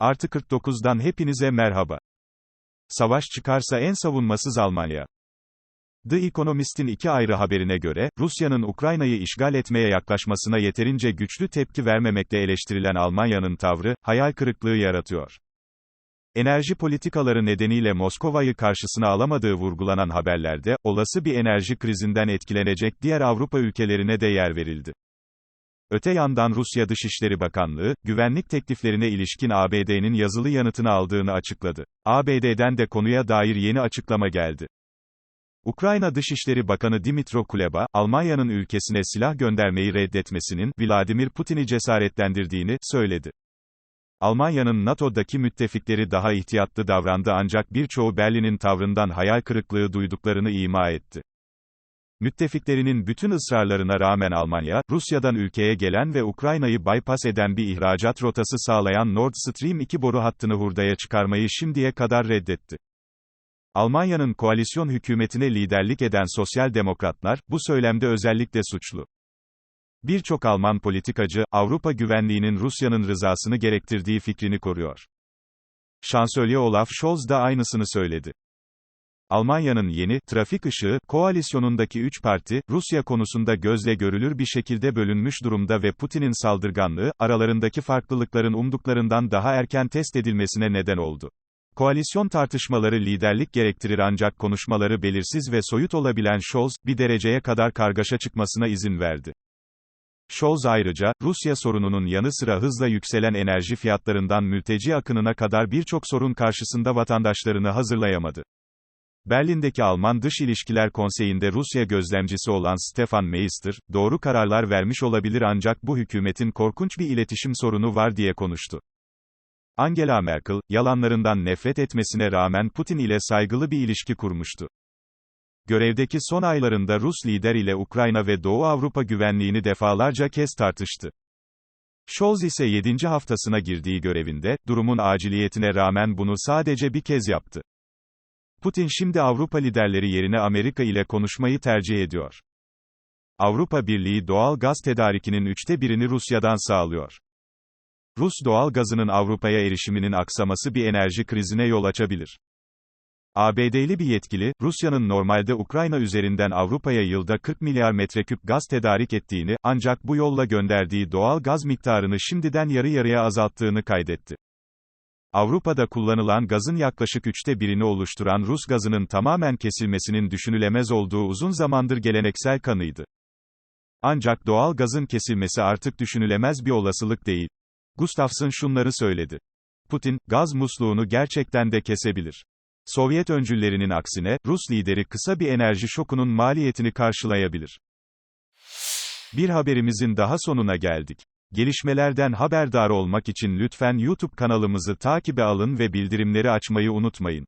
Artı 49'dan hepinize merhaba. Savaş çıkarsa en savunmasız Almanya. The Economist'in iki ayrı haberine göre, Rusya'nın Ukrayna'yı işgal etmeye yaklaşmasına yeterince güçlü tepki vermemekle eleştirilen Almanya'nın tavrı, hayal kırıklığı yaratıyor. Enerji politikaları nedeniyle Moskova'yı karşısına alamadığı vurgulanan haberlerde, olası bir enerji krizinden etkilenecek diğer Avrupa ülkelerine de yer verildi. Öte yandan Rusya Dışişleri Bakanlığı, güvenlik tekliflerine ilişkin ABD'nin yazılı yanıtını aldığını açıkladı. ABD'den de konuya dair yeni açıklama geldi. Ukrayna Dışişleri Bakanı Dimitro Kuleba, Almanya'nın ülkesine silah göndermeyi reddetmesinin, Vladimir Putin'i cesaretlendirdiğini, söyledi. Almanya'nın NATO'daki müttefikleri daha ihtiyatlı davrandı ancak birçoğu Berlin'in tavrından hayal kırıklığı duyduklarını ima etti. Müttefiklerinin bütün ısrarlarına rağmen Almanya, Rusya'dan ülkeye gelen ve Ukrayna'yı bypass eden bir ihracat rotası sağlayan Nord Stream 2 boru hattını hurdaya çıkarmayı şimdiye kadar reddetti. Almanya'nın koalisyon hükümetine liderlik eden sosyal demokratlar, bu söylemde özellikle suçlu. Birçok Alman politikacı, Avrupa güvenliğinin Rusya'nın rızasını gerektirdiği fikrini koruyor. Şansölye Olaf Scholz da aynısını söyledi. Almanya'nın yeni, trafik ışığı, koalisyonundaki üç parti, Rusya konusunda gözle görülür bir şekilde bölünmüş durumda ve Putin'in saldırganlığı, aralarındaki farklılıkların umduklarından daha erken test edilmesine neden oldu. Koalisyon tartışmaları liderlik gerektirir ancak konuşmaları belirsiz ve soyut olabilen Scholz, bir dereceye kadar kargaşa çıkmasına izin verdi. Scholz ayrıca, Rusya sorununun yanı sıra hızla yükselen enerji fiyatlarından mülteci akınına kadar birçok sorun karşısında vatandaşlarını hazırlayamadı. Berlin'deki Alman Dış İlişkiler Konseyi'nde Rusya gözlemcisi olan Stefan Meister, doğru kararlar vermiş olabilir ancak bu hükümetin korkunç bir iletişim sorunu var diye konuştu. Angela Merkel, yalanlarından nefret etmesine rağmen Putin ile saygılı bir ilişki kurmuştu. Görevdeki son aylarında Rus lider ile Ukrayna ve Doğu Avrupa güvenliğini defalarca kez tartıştı. Scholz ise 7. haftasına girdiği görevinde, durumun aciliyetine rağmen bunu sadece bir kez yaptı. Putin şimdi Avrupa liderleri yerine Amerika ile konuşmayı tercih ediyor. Avrupa Birliği doğal gaz tedarikinin üçte birini Rusya'dan sağlıyor. Rus doğal gazının Avrupa'ya erişiminin aksaması bir enerji krizine yol açabilir. ABD'li bir yetkili, Rusya'nın normalde Ukrayna üzerinden Avrupa'ya yılda 40 milyar metreküp gaz tedarik ettiğini, ancak bu yolla gönderdiği doğal gaz miktarını şimdiden yarı yarıya azalttığını kaydetti. Avrupa'da kullanılan gazın yaklaşık üçte birini oluşturan Rus gazının tamamen kesilmesinin düşünülemez olduğu uzun zamandır geleneksel kanıydı. Ancak doğal gazın kesilmesi artık düşünülemez bir olasılık değil. Gustafsson şunları söyledi. Putin, gaz musluğunu gerçekten de kesebilir. Sovyet öncüllerinin aksine, Rus lideri kısa bir enerji şokunun maliyetini karşılayabilir. Bir haberimizin daha sonuna geldik. Gelişmelerden haberdar olmak için lütfen YouTube kanalımızı takibe alın ve bildirimleri açmayı unutmayın.